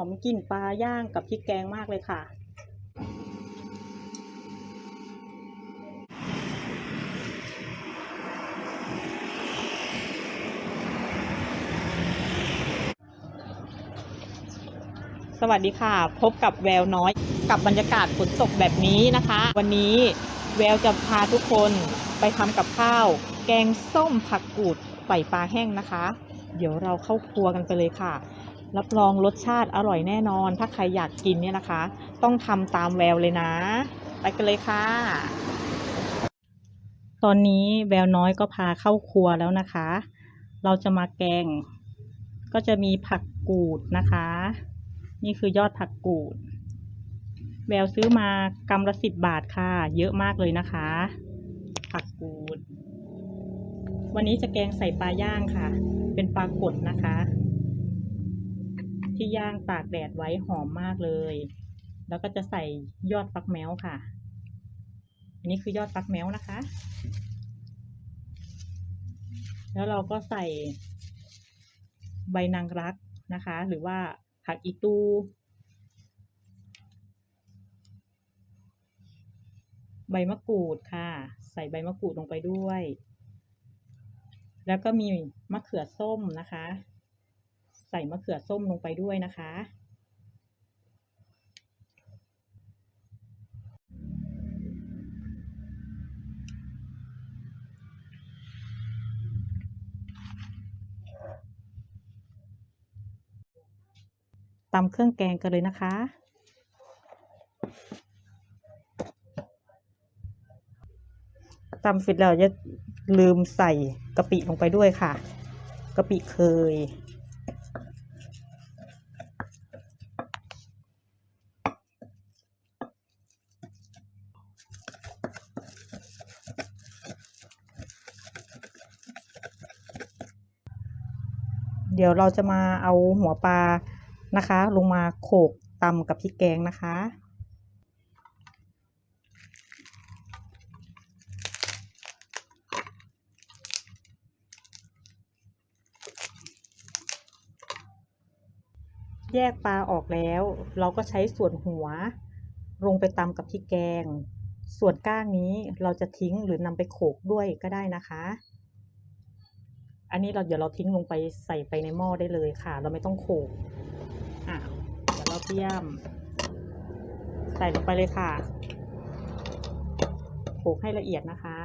อมกลิ่นปลาย่างกับพริกแกงมากเลยค่ะ สวัสดีค่ะ พบกับแววน้อยกับบรรยากาศฝนตกแบบนี้นะคะ วันนี้แววจะพาทุกคนไปทำกับข้าว แกงส้มผักกูดใส่ปลาแห้งนะคะ เดี๋ยวเราเข้าครัวกันไปเลยค่ะ รับรองรสชาติอร่อยแน่นอน ถ้าใครอยากกินเนี่ยนะคะ ต้องทำตามแววเลยนะ ไปกันเลยค่ะ ตอนนี้แววน้อยก็พาเข้าครัวแล้วนะคะ เราจะมาแกง ก็จะมีผักกูดนะคะ นี่คือยอดผักกูด แววซื้อมากำละสิบบาทค่ะ เยอะมากเลยนะคะ ผักกูด วันนี้จะแกงใส่ปลาย่างค่ะ เป็นปลากดนะคะ ที่ย่างตากแดดไว้หอมมากเลย แล้วก็จะใส่ยอดฟักแมวค่ะ อันนี้คือยอดฟักแมวนะคะ แล้วเราก็ใส่ใบนางรักนะคะ หรือว่าผักอีตูใบมะกรูดค่ะ ใส่ใบมะกรูดลงไปด้วย แล้วก็มีมะเขือส้มนะคะ ส่มะเขือส้มลงไปด้วยนะคะ ตำเครื่องแกงกันเลยนะคะตำเสร็จแล้วจะลืมใส่กะปิลงไปด้วยค่ะกะปิเคย เดี๋ยวเราจะมาเอาหัวปลานะคะ ลงมาโขกตำกับพริกแกงนะคะแยกปลาออกแล้ว เราก็ใช้ส่วนหัว ลงไปตำกับพริกแกง ส่วนก้างนี้เราจะทิ้งหรือนำไปโขกด้วยก็ได้นะคะ อันนี้เราเดี๋ยวเราทิ้งลงไปใส่ไปในหม้อได้เลยค่ะ เราไม่ต้องโขลกอะเดี๋ยวเราเตรียม ใส่ลงไปเลยค่ะโขลกให้ละเอียดนะคะ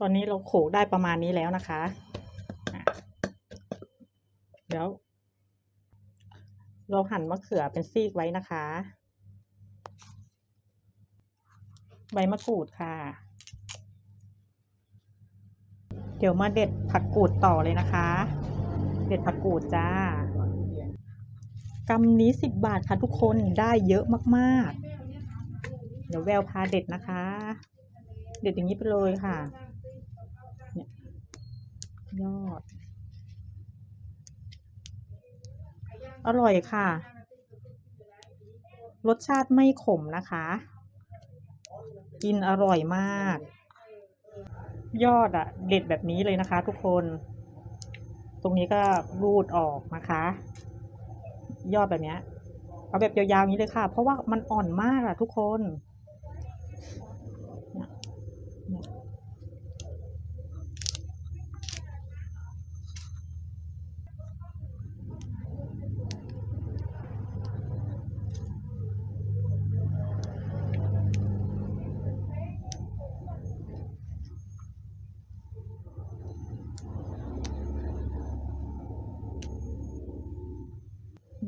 ตอนนี้เราโขลกได้ประมาณนี้แล้วนะคะอะเดี๋ยว เราหั่นมะเขือเป็นซีกไว้นะคะ ใบมะกรูดค่ะ เดี๋ยวมาเด็ดผักกูดต่อเลยนะคะ เด็ดผักกูดจ้ากำนี้สิบบาทค่ะทุกคนได้เยอะมากๆ เดี๋ยวแววพาเด็ดนะคะ เด็ดอย่างนี้ไปเลยค่ะ เนี่ยยอด อร่อยค่ะ รสชาติไม่ขมนะคะ กินอร่อยมาก ยอดอะเด็ดแบบนี้เลยนะคะ ทุกคน ตรงนี้ก็รูดออกนะคะ ยอดแบบเนี้ยเอาแบบยาวๆนี้เลยค่ะ เพราะว่ามันอ่อนมากอะทุกคน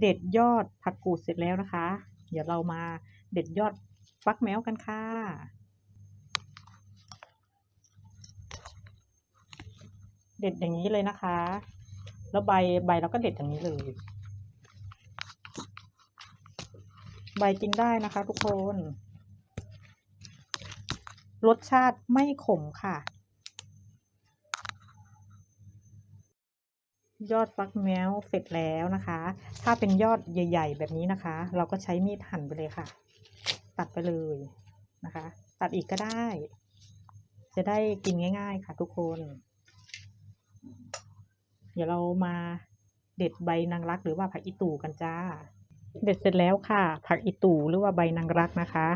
เด็ดยอดผักกูดเสร็จแล้วนะคะ เดี๋ยวเรามาเด็ดยอดฟักแมวกันค่ะเด็ดอย่างนี้เลยนะคะ แล้วใบใบเราก็เด็ดอย่างนี้เลย ใบกินได้นะคะ ทุกคน รสชาติไม่ขมค่ะ ยอดฟักแมวเสร็จแล้วนะคะ ถ้าเป็นยอดใหญ่ ๆ แบบนี้นะคะ เราก็ใช้มีดหั่นไปเลยค่ะ ตัดไปเลยนะคะ ตัดอีกก็ได้ จะได้กินง่าย ๆ ค่ะ ทุกคน เดี๋ยวเรามาเด็ดใบนางรักหรือว่าผักอีตู่กันจ้า เด็ดเสร็จแล้วค่ะ ผักอีตู่หรือว่าใบนางรักนะคะ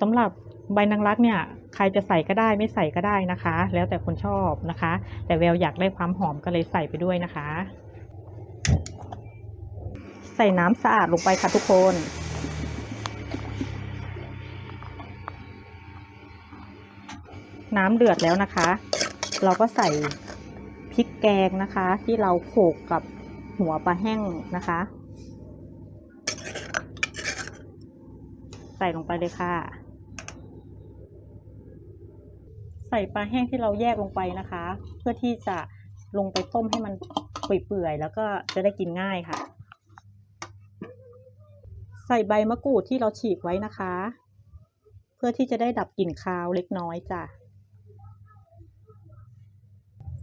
สำหรับ ใบนางรักเนี่ยใครจะใส่ก็ได้ไม่ใส่ก็ได้นะคะ แล้วแต่คนชอบนะคะ แต่แววอยากได้ความหอมก็เลยใส่ไปด้วยนะคะ ใส่น้ำสะอาดลงไปค่ะทุกคนน้ำเดือดแล้วนะคะ เราก็ใส่พริกแกงนะคะ ที่เราโขกกับหัวปลาแห้งนะคะ ใส่ลงไปเลยค่ะ ใส่ปลาแห้งที่เราแยกลงไปนะคะ เพื่อที่จะลงไปต้มให้มันเปื่อยๆแล้วก็จะได้กินง่ายค่ะ ใส่ใบมะกรูดที่เราฉีกไว้นะคะ เพื่อที่จะได้ดับกลิ่นคาวเล็กน้อยจ้ะ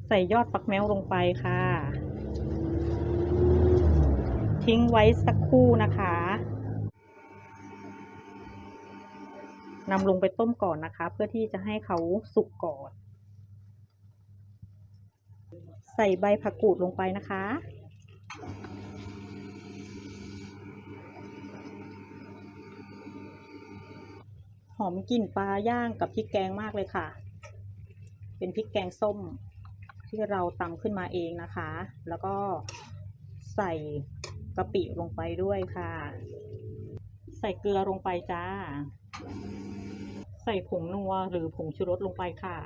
ใส่ยอดฟักแมวลงไปค่ะ ทิ้งไว้สักครู่นะคะ นำลงไปต้มก่อนนะคะ เพื่อที่จะให้เขาสุกก่อน ใส่ใบผักกูดลงไปนะคะ หอมกลิ่นปลาย่างกับพริกแกงมากเลยค่ะ เป็นพริกแกงส้มที่เราตำขึ้นมาเองนะคะ แล้วก็ใส่กะปิลงไปด้วยค่ะ ใส่เกลือลงไปจ้า ใส่ผงนัวหรือผงชูรสลงไปค่ะ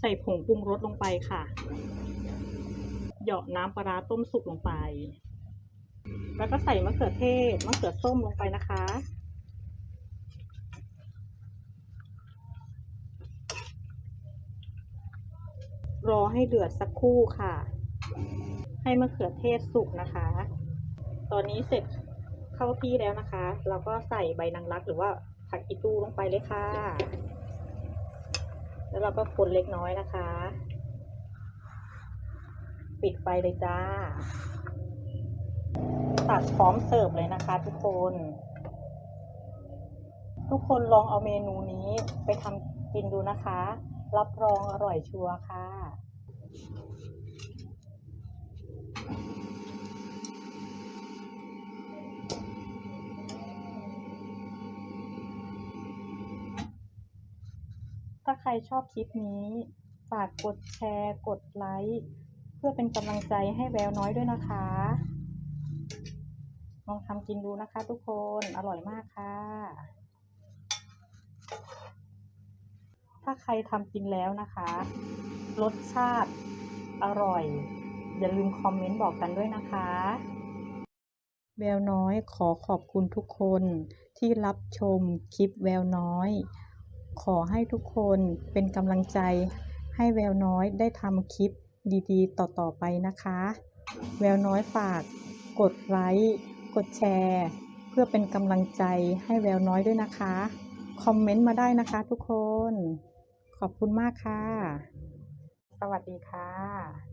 ใส่ผงปรุงรสลงไปค่ะ เหยาะน้ำปลาร้าต้มสุกลงไป แล้วก็ใส่มะเขือเทศมะเขือส้มลงไปนะคะ รอให้เดือดสักครู่ค่ะ ให้มะเขือเทศสุกนะคะ ตอนนี้เสร็จเข้าที่แล้วนะคะ เราก็ใส่ใบนางรักหรือว่า ผักอีตูลงไปเลยค่ะ แล้วเราก็คนเล็กน้อยนะคะ ปิดไฟเลยจ้า ตักพร้อมเสิร์ฟเลยนะคะ ทุกคน ทุกคนลองเอาเมนูนี้ไปทำกินดูนะคะ รับรองอร่อยชัวร์ค่ะ ถ้าใครชอบคลิปนี้ ฝากกดแชร์ กดไลค์ เพื่อเป็นกำลังใจให้แววน้อยด้วยนะคะ ลองทำกินดูนะคะทุกคน อร่อยมากค่ะ ถ้าใครทำกินแล้วนะคะ รสชาติอร่อย อย่าลืมคอมเมนต์บอกกันด้วยนะคะแววน้อยขอขอบคุณทุกคนที่รับชมคลิปแววน้อย ขอให้ทุกคนเป็นกำลังใจให้แววน้อยได้ทำคลิปดีๆ ต่อๆไปนะคะ แววน้อยฝากกดไลค์กดแชร์ เพื่อเป็นกำลังใจให้แววน้อยด้วยนะคะ คอมเมนต์มาได้นะคะทุกคน ขอบคุณมากค่ะ สวัสดีค่ะ